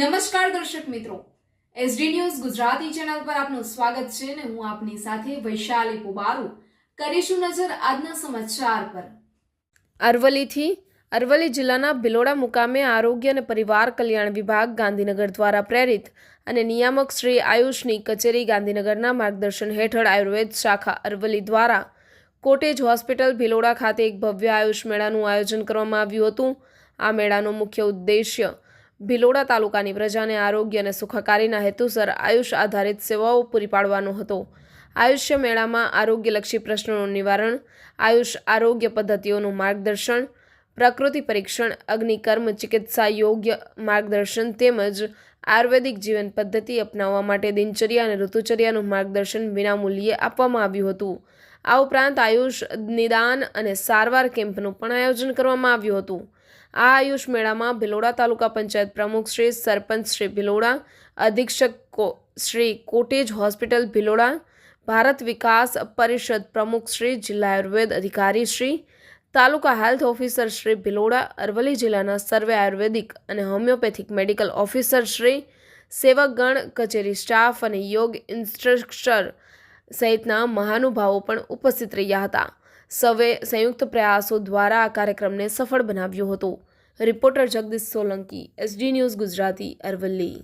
નમસ્કાર દર્શક મિત્રો. એસડી ન્યૂઝ ગુજરાતી ચેનલ પર આપનું સ્વાગત છે અને હું આપની સાથે વૈશાલી પુબારુ. કરીશું નજર આજના સમાચાર પર. અરવલીથી અરવલી જિલ્લાના ભિલોડા મુકામે આરોગ્ય અને પરિવાર કલ્યાણ વિભાગ ગાંધીનગર દ્વારા પ્રેરિત અને નિયામક શ્રી આયુષની કચેરી ગાંધીનગરના માર્ગદર્શન હેઠળ આયુર્વેદ શાખા અરવલી દ્વારા કોટેજ હોસ્પિટલ ભિલોડા ખાતે એક ભવ્ય આયુષ મેળાનું આયોજન કરવામાં આવ્યું હતું. આ મેળાનો મુખ્ય ઉદ્દેશ્ય ભિલોડા તાલુકાની પ્રજાને આરોગ્ય અને સુખાકારીના હેતુસર આયુષ આધારિત સેવાઓ પૂરી પાડવાનો હતો. આયુષ્ય મેળામાં આરોગ્યલક્ષી પ્રશ્નોનું નિવારણ, આયુષ આરોગ્ય પદ્ધતિઓનું માર્ગદર્શન, પ્રકૃતિ પરીક્ષણ, અગ્નિકર્મ, ચિકિત્સા યોગ્ય માર્ગદર્શન તેમજ આયુર્વેદિક જીવન પદ્ધતિ અપનાવવા માટે દિનચર્યા અને ઋતુચર્યાનું માર્ગદર્શન વિનામૂલ્યે આપવામાં આવ્યું હતું. આ ઉપરાંત આયુષ નિદાન અને સારવાર કેમ્પનું પણ આયોજન કરવામાં આવ્યું હતું. આ આયુષ મેળામાં ભિલોડા તાલુકા પંચાયત પ્રમુખ શ્રી સરપંચ શ્રી ભિલોડા, અધિક્ષક શ્રી કોટેજ હોસ્પિટલ ભિલોડા, ભારત વિકાસ પરિષદ પ્રમુખ શ્રી જિલ્લા આયુર્વેદ અધિકારી શ્રી, તાલુકા હેલ્થ ઓફિસર શ્રી ભિલોડા, અરવલ્લી જિલ્લાના સર્વે આયુર્વેદિક અને હોમિયોપેથિક મેડિકલ ઓફિસર શ્રી સેવકગણ કચેરી સ્ટાફ અને યોગ ઇન્સ્ટ્રક્ટર સહિતના મહાનુભાવો પણ ઉપસ્થિત રહ્યા હતા. સૌએ સંયુક્ત પ્રયાસો દ્વારા આ કાર્યક્રમને સફળ બનાવ્યો હતો. Reporter Jagdish Solanki, SD news Gujarati Aravalli.